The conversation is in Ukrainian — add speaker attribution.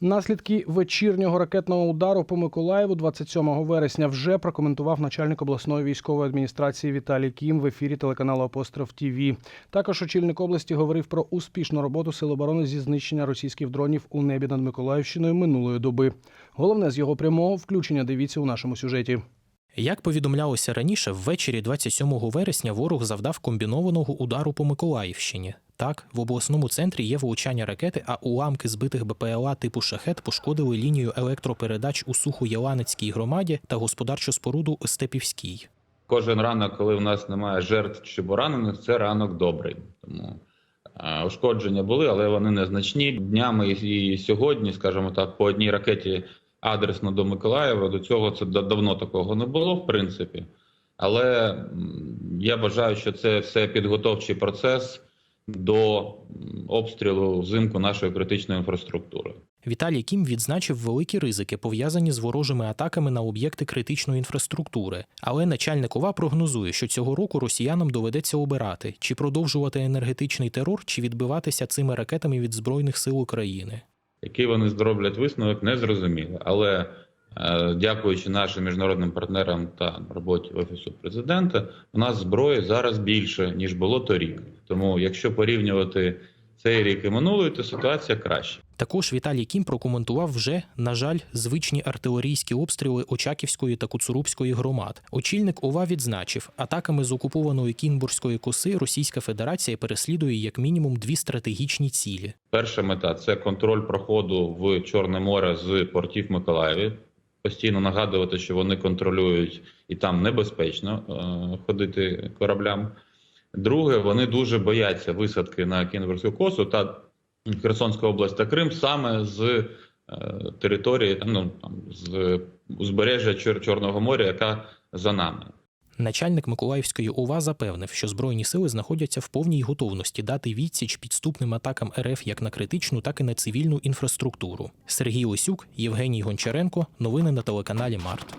Speaker 1: Наслідки вечірнього ракетного удару по Миколаєву 27 вересня вже прокоментував начальник обласної військової адміністрації Віталій Кім в ефірі телеканалу Апостроф ТІВІ. Також очільник області говорив про успішну роботу Сил оборони зі знищення російських дронів у небі над Миколаївщиною минулої доби. Головне з його прямого включення дивіться у нашому сюжеті.
Speaker 2: Як повідомлялося раніше, ввечері 27 вересня ворог завдав комбінованого удару по Миколаївщині. Так, в обласному центрі є влучання ракети, а уламки збитих БПЛА типу шахет пошкодили лінію електропередач у Сухоєланецькій громаді та господарчу споруду Степівській.
Speaker 3: Кожен ранок, коли в нас немає жертв чи поранених, це ранок добрий. Тому е, ушкодження були, але вони незначні. Днями і сьогодні, скажімо так, по одній ракеті адресно до Миколаєва. До цього це давно такого не було, в принципі. Але я вважаю, що це все підготовчий процес до обстрілу взимку нашої критичної інфраструктури.
Speaker 2: Віталій Кім відзначив великі ризики, пов'язані з ворожими атаками на об'єкти критичної інфраструктури. Але начальник ОВА прогнозує, що цього року росіянам доведеться обирати, чи продовжувати енергетичний терор, чи відбиватися цими ракетами від збройних сил України.
Speaker 3: Який вони зроблять висновок, не зрозуміло. Але е, дякуючи нашим міжнародним партнерам та роботі офісу президента, у нас зброї зараз більше ніж було торік. Тому, якщо порівнювати цей рік і минулий, то ситуація краща.
Speaker 2: Також Віталій Кім прокоментував вже, на жаль, звичні артилерійські обстріли Очаківської та Куцурубської громад. Очільник ОВА відзначив, атаками з окупованої Кінбурзької коси Російська Федерація переслідує як мінімум дві стратегічні цілі.
Speaker 3: Перша мета це контроль проходу в Чорне море з портів Миколаєві. Постійно нагадувати, що вони контролюють і там небезпечно е, ходити кораблям. Друге, вони дуже бояться висадки на Кінбурзьку косу та Херсонська область та Крим саме з е, території ну, там, з узбережжя Чор- Чорного моря, яка за нами.
Speaker 2: Начальник Миколаївської ОВА запевнив, що збройні сили знаходяться в повній готовності дати відсіч підступним атакам РФ як на критичну, так і на цивільну інфраструктуру. Сергій Лисюк, Євгеній Гончаренко. Новини на телеканалі Март.